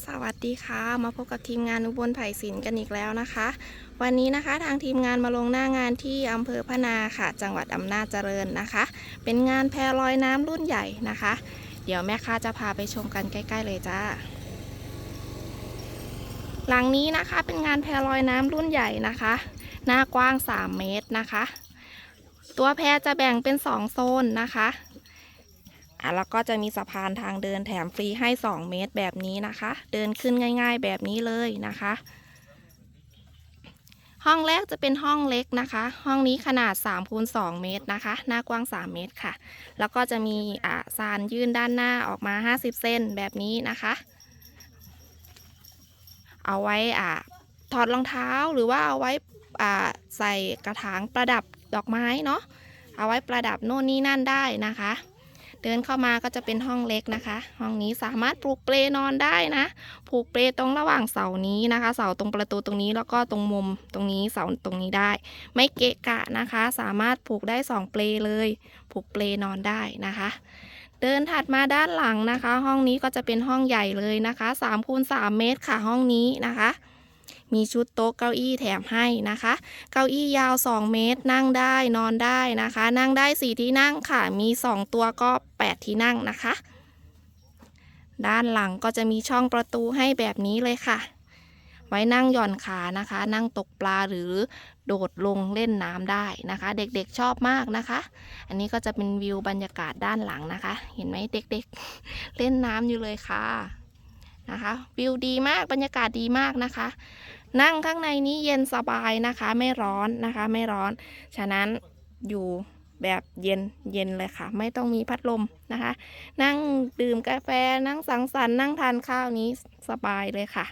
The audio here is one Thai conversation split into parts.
สวัสดีค่ะ มาพบกับทีมงานอุบลไผ่สินกันอีกแล้วนะคะ วันนี้นะคะทางทีมงานมาลงหน้างานที่อำเภอพะนาค่ะ จังหวัดอำนาจเจริญนะคะ เป็นงานแพลอยน้ำรุ่นใหญ่นะคะ เดี๋ยวแม่ค้าจะพาไปชมกันใกล้ ๆ เลยจ้าหลังนี้นะคะเป็นงานแพลอยน้ำรุ่นใหญ่นะคะ หน้ากว้าง 3 เมตรนะคะ ตัวแพจะแบ่งเป็น 2 โซนนะคะ อะแล้วก็จะมีสะพานทางเดินแถมฟรีให้ 2 เมตรแบบนี้นะคะ เดินขึ้นง่าย ๆ แบบนี้เลยนะคะ ห้องแรกจะเป็นห้องเล็กนะคะ ห้องนี้ขนาด3คูณ2เมตรนะคะ หน้ากว้าง 3 เมตรค่ะ แล้วก็จะมีอ่าซานยื่นด้านหน้าออกมา 50 เซนแบบนี้นะคะ เอาไว้อ่าถอดรองเท้าหรือว่าเอาไว้อ่าใส่กระถางประดับดอกไม้เนาะเอาไว้ประดับโน่นนี่นั่นได้นะคะ เดินเข้ามาก็จะเป็นห้องเล็กนะคะ ห้องนี้สามารถปลูกเปลนอนได้นะ ผูกเปลตรงระหว่างเสานี้นะคะ เสาตรงประตูตรงนี้แล้วก็ตรงมุมตรงนี้เสาตรงนี้ได้ ไม่เกะกะนะคะ สามารถผูกได้สองเปลเลย ผูกเปลนอนได้นะคะเดินถัดมาด้านหลังนะคะ ห้องนี้ก็จะเป็นห้องใหญ่เลยนะคะ3คูณ3เมตรค่ะห้องนี้นะคะ มีชุดโต๊ะเก้าอี้แถมให้นะคะ เก้าอี้ยาว 2 เมตร นั่งได้นอนได้นะคะ นั่งได้ 4 ที่นั่งค่ะ มี 2 ตัวก็ 8 ที่นั่งนะคะ ด้านหลังก็จะมีช่องประตูให้แบบนี้เลยค่ะ ไว้นั่งหย่อนขานะคะ นั่งตกปลาหรือโดดลงเล่นน้ำได้นะคะ เด็กๆชอบมากนะคะ อันนี้ก็จะเป็นวิวบรรยากาศด้านหลังนะคะ เห็นไหมเด็กๆ เล่นน้ำอยู่เลยค่ะ นะคะวิวดีมากบรรยากาศดีมากนะคะ นั่งข้างในนี้เย็นสบายนะคะ ไม่ร้อนนะคะไม่ร้อน ฉะนั้นอยู่แบบเย็นเย็นเลยค่ะ ไม่ต้องมีพัดลมนะคะ นั่งดื่มกาแฟนั่งสังสรรค์นั่งทานข้าวนี้สบายเลยค่ะ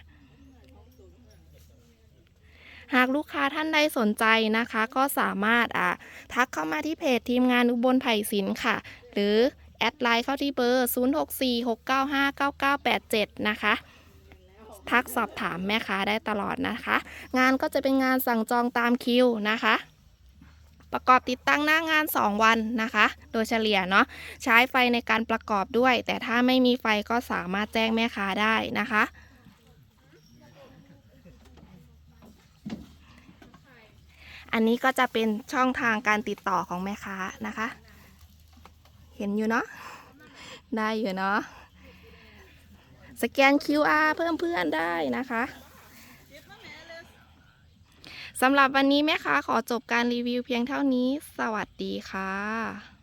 หากลูกค้าท่านใดสนใจนะคะ ก็สามารถอ่าทักเข้ามาที่เพจทีมงานอุบลไผ่สินค่ะ หรือ แอดไลน์เข้าที่เบอร์ 0646959987 นะคะ ทักสอบถามแม่ค้าได้ตลอดนะคะ งานก็จะเป็นงานสั่งจองตามคิวนะคะ ประกอบติดตั้งหน้างาน 2 วันนะคะ โดยเฉลี่ยเนาะใช้ไฟในการประกอบด้วย แต่ถ้าไม่มีไฟก็สามารถแจ้งแม่ค้าได้นะคะอันนี้ก็จะเป็นช่องทางการติดต่อของแม่ค้านะคะ เห็นอยู่เนาะได้อยู่เนาะสแกน QR เพิ่มเพื่อนได้นะคะสำหรับวันนี้แม่ค้าขอจบการรีวิวเพียงเท่านี้ สวัสดีค่ะ